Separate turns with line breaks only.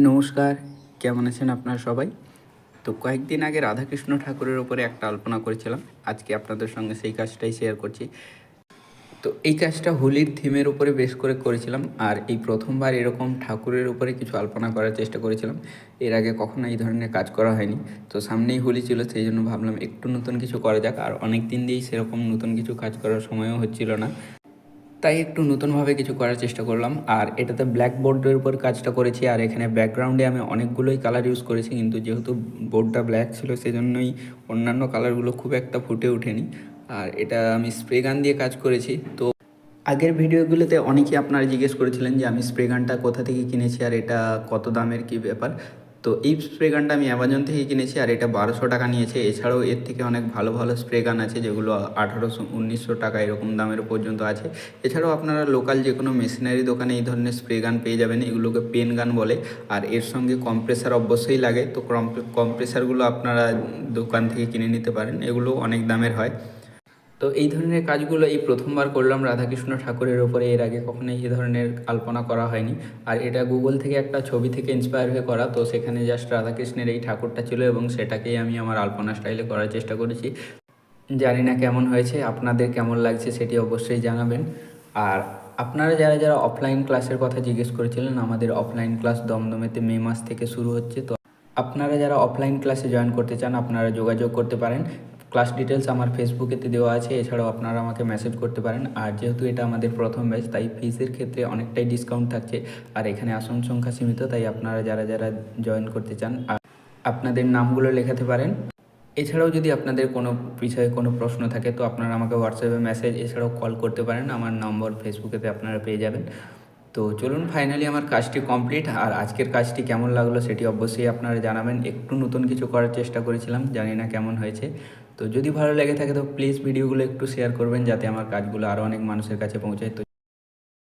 নমস্কার, কেমন আছেন আপনারা সবাই? তো কয়েকদিন আগে রাধাকৃষ্ণ ঠাকুরের ওপরে একটা আলপনা করেছিলাম। আজকে আপনাদের সঙ্গে সেই কাজটাই শেয়ার করছি। তো এই কাজটা হোলির থিমের উপরে বেশ করে করেছিলাম আর এই প্রথমবার এরকম ঠাকুরের উপরে কিছু আলপনা করার চেষ্টা করেছিলাম। এর আগে কখনো এই ধরনের কাজ করা হয়নি। তো সামনেই হোলি ছিল, সেই জন্য ভাবলাম একটু নতুন কিছু করা যাক। আর অনেক দিন দিয়েই সেরকম নতুন কিছু কাজ করার সময়ও হচ্ছিল না। তাই একটু নতুনভাবে কিছু করার চেষ্টা করলাম। আর এটাতে ব্ল্যাক বোর্ডের উপর কাজটা করেছি। আর এখানে ব্যাকগ্রাউন্ডে আমি অনেকগুলোই কালার ইউজ করেছি। কিন্তু যেহেতু বোর্ডটা ব্ল্যাক ছিল, সেজন্যই অন্যান্য কালারগুলো খুব একটা ফুটে ওঠেনি। আর এটা আমি স্প্রে গান দিয়ে কাজ করেছি। তো আগের ভিডিওগুলোতে অনেকেই আপনারা জিজ্ঞেস করেছিলেন যে আমি স্প্রে গানটা কোথা থেকে কিনেছি? আর এটা কত দামের কি ব্যাপার? তো এই স্প্রে গানটা আমি অ্যামাজন থেকে কিনেছি আর এটা বারোশো টাকা নিয়েছে। এছাড়াও এর থেকে অনেক ভালো ভালো স্প্রে গান আছে যেগুলো আঠারোশো, উনিশশো টাকা এরকম দামের পর্যন্ত আছে। এছাড়াও আপনারা লোকাল যে কোনো মেশিনারি দোকানে এই ধরনের স্প্রে গান পেয়ে যাবেন, এগুলোকে পেন গান বলে। আর এর সঙ্গে কম্প্রেসার অবশ্যই লাগে। তো কম্প্রেসারগুলো আপনারা দোকান থেকে কিনে নিতে পারেন এগুলো অনেক দামের হয়। তো এই ধরনের কাজগুলো এই প্রথমবার করলাম রাধাকৃষ্ণ ঠাকুরের ওপরে এর আগে কখনোই এই ধরনের আলপনা করা হয়নি। আর এটা গুগল থেকে একটা ছবি থেকে ইন্সপায়ার হয়ে করা, তো সেখানে জাস্ট রাধাকৃষ্ণের এই ঠাকুরটা ছিল এবং সেটাকেই আমি আমার আলপনা স্টাইলে করার চেষ্টা করেছি। জানি না কেমন হয়েছে, আপনাদের কেমন লাগছে সেটি অবশ্যই জানাবেন। আর আপনারা যারা যারা অফলাইন ক্লাসের কথা জিজ্ঞেস করেছিলেন, আমাদের অফলাইন ক্লাস দমদমেতে মে মাস থেকে শুরু হচ্ছে, তো আপনারা যারা অফলাইন ক্লাসে জয়েন করতে চান, আপনারা যোগাযোগ করতে পারেন। ক্লাস ডিটেলস আমার ফেসবুকেতে দেওয়া আছে, এছাড়াও আপনারা আমাকে মেসেজ করতে পারেন। আর যেহেতু এটা আমাদের প্রথম ব্যাচ তাই ফিসের ক্ষেত্রে অনেকটাই ডিসকাউন্ট থাকছে। আর এখানে আসন সংখ্যা সীমিত, তাই আপনারা যারা যারা জয়েন করতে চান আপনাদের নামগুলো লেখাতে পারেন। এছাড়াও যদি আপনাদের কোনো বিষয়ে কোনো প্রশ্ন থাকে, তো আপনারা আমাকে হোয়াটসঅ্যাপে মেসেজ এছাড়াও কল করতে পারেন। আমার নম্বর ফেসবুকেতে আপনারা পেয়ে যাবেন। তো চলুন ফাইনালি আমার কাজটি কমপ্লিট আর আজকের কাজটি কেমন লাগল সেটি অবশ্যই আপনারা জানাবেন। একটু নতুন কিছু করার চেষ্টা করেছিলাম, জানি না কেমন হয়েছে। তো যদি ভালো লেগে থাকে তো প্লিজ ভিডিওগুলো একটু শেয়ার করবেন যাতে আমার কাজগুলো আরও অনেক মানুষের কাছে পৌঁছায়। তো